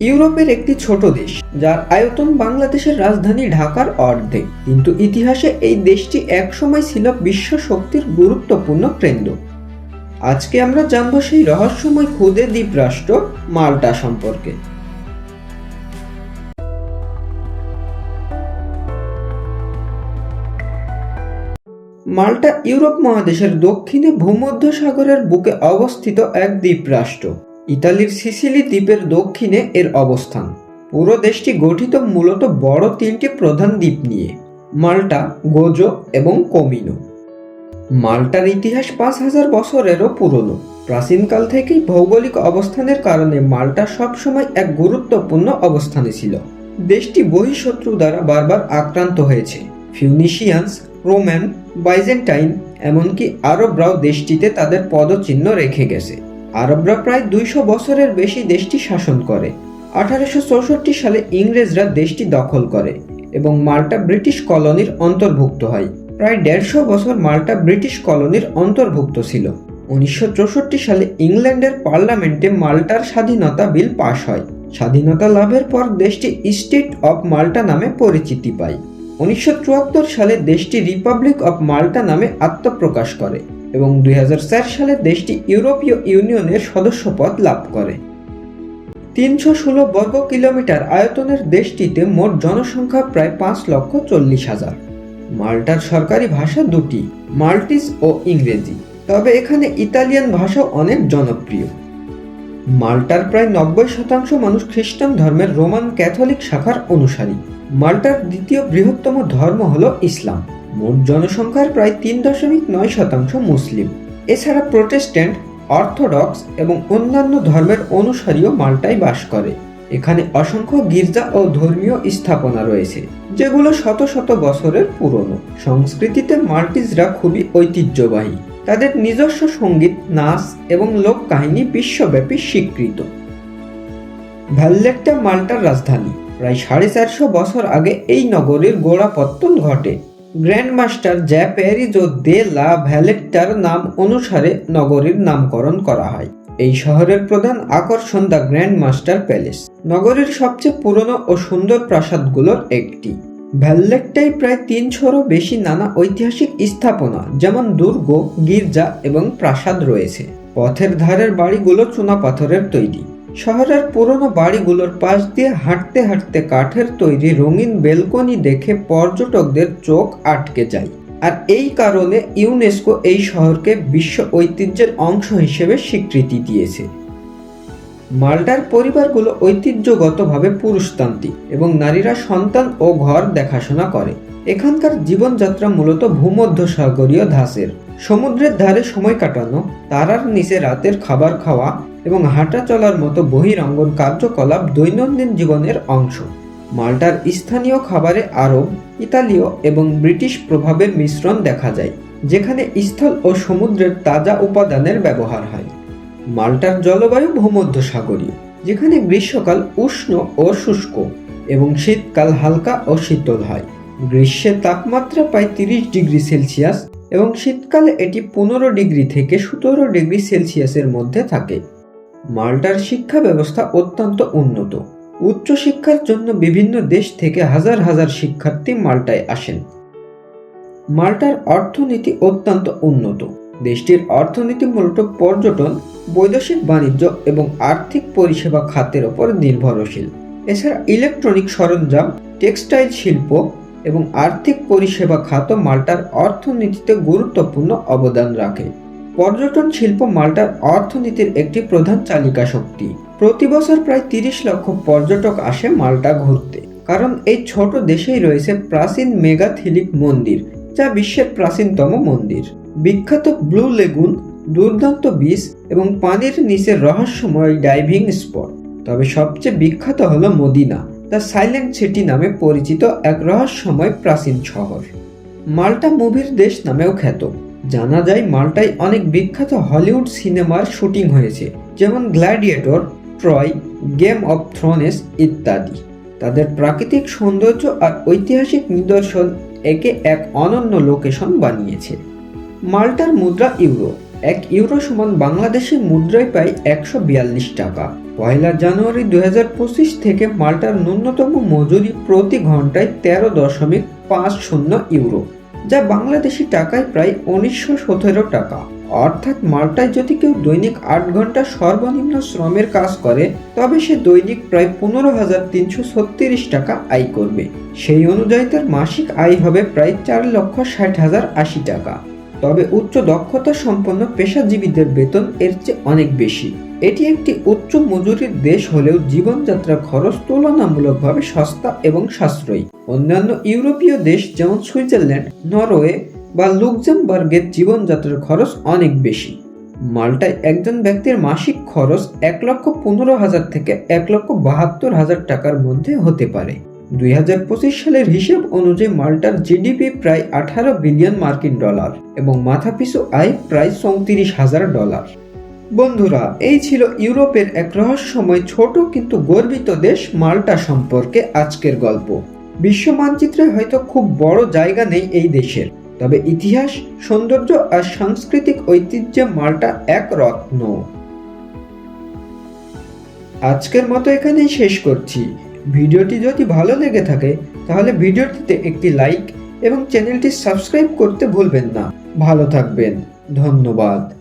ইউরোপের একটি ছোট দেশ, যার আয়তন বাংলাদেশের রাজধানী ঢাকার অর্ধেক। কিন্তু ইতিহাসে এই দেশটি একসময় ছিল বিশ্ব শক্তির গুরুত্বপূর্ণ কেন্দ্র। আজকে আমরা জানব সেই রহস্যময় ক্ষুদে দ্বীপ রাষ্ট্র মাল্টা সম্পর্কে। মাল্টা ইউরোপ মহাদেশের দক্ষিণে ভূমধ্যসাগরের বুকে অবস্থিত এক দ্বীপ রাষ্ট্র ইতালির সিসিলি দ্বীপের দক্ষিণে এর অবস্থান। পুরো দেশটি গঠিত মূলত বড় তিনটি প্রধান দ্বীপ নিয়ে, মাল্টা, গোজো এবং কমিনো। মাল্টার ইতিহাস পাঁচ হাজার বছরেরও পুরনো। প্রাচীনকাল থেকেই ভৌগোলিক অবস্থানের কারণে মাল্টা সবসময় এক গুরুত্বপূর্ণ অবস্থানে ছিল। দেশটি বহিঃশত্রু দ্বারা বারবার আক্রান্ত হয়েছে। ফিউনিশিয়ানস, রোম্যান, বাইজেন্টাইন, এমনকি আরবরাও দেশটিতে তাদের পদচিহ্ন রেখে গেছে। আরবরা প্রায় দুইশো বছরের বেশি দেশটি শাসন করে। আঠারোশো চৌষট্টি সালে ইংরেজরা দেশটি দখল করে এবং মাল্টা ব্রিটিশ কলোনির অন্তর্ভুক্ত হয়। প্রায় দেড়শো বছর মাল্টা ব্রিটিশ কলোনির অন্তর্ভুক্ত ছিল। উনিশশো চৌষট্টি সালে ইংল্যান্ডের পার্লামেন্টে মাল্টার স্বাধীনতা বিল পাশ হয়। স্বাধীনতা লাভের পর দেশটি স্টেট অফ মাল্টা নামে পরিচিতি পায়। উনিশশো চুয়াত্তর সালে দেশটি রিপাবলিক অফ মাল্টা নামে আত্মপ্রকাশ করে। এবং দুই হাজার চার সালে দেশটি ইউরোপীয় ইউনিয়নের সদস্যপদ লাভ করে। তিনশো ষোলো বর্গ কিলোমিটার আয়তনের দেশটিতে মোট জনসংখ্যা প্রায় পাঁচ লক্ষ চল্লিশ হাজার। মাল্টার সরকারি ভাষা দুটি মাল্টিস ও ইংরেজি। তবে এখানে ইতালিয়ান ভাষাও অনেক জনপ্রিয়। মাল্টার প্রায় নব্বই শতাংশ মানুষ খ্রিস্টান ধর্মের রোমান ক্যাথলিক শাখার অনুসারী। মাল্টার দ্বিতীয় বৃহত্তম ধর্ম হল ইসলাম। মোট জনসংখ্যার প্রায় তিন দশমিক নয় শতাংশ মুসলিম। এছাড়া প্রোটেস্ট্যান্ট, অর্থোডক্স এবং অন্যান্য ধর্মের অনুসারীও মাল্টায় বাস করে। এখানে অসংখ্য গির্জা ও ধর্মীয় স্থাপনা রয়েছে, যেগুলো শত শত বছরের পুরনো। সংস্কৃতিতে মাল্টিজরা খুবই ঐতিহ্যবাহী। তাদের নিজস্ব সংগীত, নাচ এবং লোক কাহিনী বিশ্বব্যাপী স্বীকৃত। ভ্যাললেট্টা মাল্টার রাজধানী। প্রায় সাড়ে চারশো বছর আগে এই নগরীর গোড়াপত্তন ঘটে। গ্র্যান্ড মাস্টার জ্যাপেরিজো দে লা ভ্যালেট্টার নাম অনুসারে নগরীর নামকরণ করা হয়। এই শহরের প্রধান আকর্ষণ দ্য গ্র্যান্ড মাস্টার প্যালেস। নগরীর সবচেয়ে পুরনো ও সুন্দর প্রাসাদগুলোর একটি। ভ্যাললেট্টায় প্রায় তিনশোরও বেশি নানা ঐতিহাসিক স্থাপনা, যেমন দুর্গ, গির্জা এবং প্রাসাদ রয়েছে। পথের ধারের বাড়িগুলো চুনাপাথরের তৈরি। শহরের পুরনো বাড়িগুলোর পাশ দিয়ে হাঁটতে হাঁটতে কাঠের তৈরি রঙিন বেলকনি দেখে পর্যটকদের চোখ আটকে যায়। আর এই কারণে ইউনেস্কো এই শহরকে বিশ্ব ঐতিহ্যের অংশ হিসেবে স্বীকৃতি দিয়েছে। মাল্টার পরিবারগুলো ঐতিহ্যগতভাবে পুরুষতান্ত্রিক এবং নারীরা সন্তান ও ঘর দেখাশোনা করে। এখানকার জীবনযাত্রা মূলত ভূমধ্য সাগরীয় ধাঁচের। সমুদ্রের ধারে সময় কাটানো, তারার নিচে রাতের খাবার খাওয়া এবং হাঁটা চলার মতো বহিরঙ্গন কার্যকলাপ দৈনন্দিন জীবনের অংশ। মাল্টার স্থানীয় খাবারে আরব, ইতালীয় এবং ব্রিটিশ প্রভাবের মিশ্রণ দেখা যায়, যেখানে স্থল ও সমুদ্রের তাজা উপাদানের ব্যবহার হয়। মাল্টার জলবায়ু ভূমধ্যসাগরীয়, যেখানে গ্রীষ্মকাল উষ্ণ ও শুষ্ক এবং শীতকাল হালকা ও শীতল হয়। গ্রীষ্মের তাপমাত্রা প্রায় তিরিশ ডিগ্রি সেলসিয়াস এবং শীতকালে এটি পনেরো ডিগ্রি থেকে সতেরো ডিগ্রি সেলসিয়াসের মধ্যে থাকে। মাল্টার শিক্ষা ব্যবস্থা অত্যন্ত উন্নত। উচ্চশিক্ষার জন্য বিভিন্ন দেশ থেকে হাজার হাজার শিক্ষার্থী মাল্টায় আসেন। মাল্টার অর্থনীতি অত্যন্ত উন্নত। দেশটির অর্থনীতি মূলত পর্যটন, বৈদেশিক বাণিজ্য এবং আর্থিক পরিষেবা খাতের ওপর নির্ভরশীল। এছাড়া ইলেকট্রনিক সরঞ্জাম, টেক্সটাইল শিল্প এবং আর্থিক পরিষেবা খাত মাল্টার অর্থনীতিতে গুরুত্বপূর্ণ অবদান রাখে। পর্যটন শিল্প মাল্টার অর্থনীতির একটি প্রধান চালিকা শক্তি। প্রতি বছর প্রায় তিরিশ লক্ষ পর্যটক আসে মাল্টা ঘুরতে। কারণ এই ছোট দেশেই রয়েছে প্রাচীন মেগাথিলিক মন্দির, যা বিশ্বের প্রাচীনতম মন্দির। বিখ্যাত ব্লু লেগুন, দুর্দান্ত বীজ এবং পানির নিচে রহস্যময় ডাইভিং স্পট। তবে সবচেয়ে বিখ্যাত হল মদিনা। দ্য সাইলেন্ট সিটি নামে পরিচিত এক রহস্যময় প্রাচীন শহর। মাল্টা মুভির দেশ নামেও খ্যাত। জানা যায় মাল্টায় অনেক বিখ্যাত হলিউড সিনেমার শুটিং হয়েছে, যেমন Gladiator, Troy, Game of Thrones ইত্যাদি। তাদের প্রাকৃতিক সৌন্দর্য আর ঐতিহাসিক নিদর্শন একে এক অনন্য লোকেশন বানিয়েছে। মাল্টার মুদ্রা ইউরো। এক ইউরো সমান বাংলাদেশি মুদ্রায় প্রায় একশো বিয়াল্লিশ টাকা। পয়লা জানুয়ারি দু হাজার পঁচিশ থেকে মাল্টার ন্যূনতম মজুরি প্রতি ঘন্টায় তেরো দশমিক পাঁচ শূন্য ইউরো, যা বাংলাদেশি টাকায় প্রায় উনিশশো সতেরো টাকা। অর্থাৎ মাল্টায় যদি কেউ দৈনিক আট ঘণ্টা সর্বনিম্ন শ্রমের কাজ করে, তবে সে দৈনিক প্রায় পনেরো হাজার তিনশো ছত্রিশ টাকা আয় করবে। সেই অনুযায়ী তার মাসিক আয় হবে প্রায় চার লক্ষ ষাট হাজার আশি টাকা। তবে উচ্চ দক্ষতা সম্পন্ন পেশাজীবীদের বেতন এর চেয়ে অনেক বেশি। এটি একটি উচ্চ মজুরির দেশ হলেও জীবনযাত্রা খরচ তুলনামূলকভাবে সস্তা এবং সাশ্রয়ী। অন্যান্য ইউরোপীয় দেশ যেমন সুইজারল্যান্ড, নরওয়ে বা লুক্সেমবার্গের জীবনযাত্রার খরচ অনেক বেশি। মাল্টায় একজন ব্যক্তির মাসিক খরচ এক লক্ষ পনেরো হাজার থেকে এক লক্ষ বাহাত্তর হাজার টাকার মধ্যে হতে পারে। দুই হাজার পঁচিশ সালের হিসেব অনুযায়ী মাল্টার জিডিপি প্রায় আঠারো বিলিয়ন মার্কিন ডলার এবং মাথাপিছু আয় প্রায় চৌত্রিশ হাজার ডলার। বন্ধুরা, এই ছিল ইউরোপের এক রহস্যময় ছোট কিন্তু গর্বিত দেশ মাল্টা সম্পর্কে আজকের গল্প। বিশ্ব মানচিত্রে হয়তো খুব বড় জায়গা নেই এই দেশের, তবে ইতিহাস, সৌন্দর্য আর সাংস্কৃতিক ঐতিহ্যে মাল্টা এক রত্ন আজকের মতো এখানেই শেষ করছি। ভিডিওটি যদি ভালো লেগে থাকে, তাহলে ভিডিওটিতে একটি লাইক এবং চ্যানেলটি সাবস্ক্রাইব করতে ভুলবেন না। ভালো থাকবেন। ধন্যবাদ।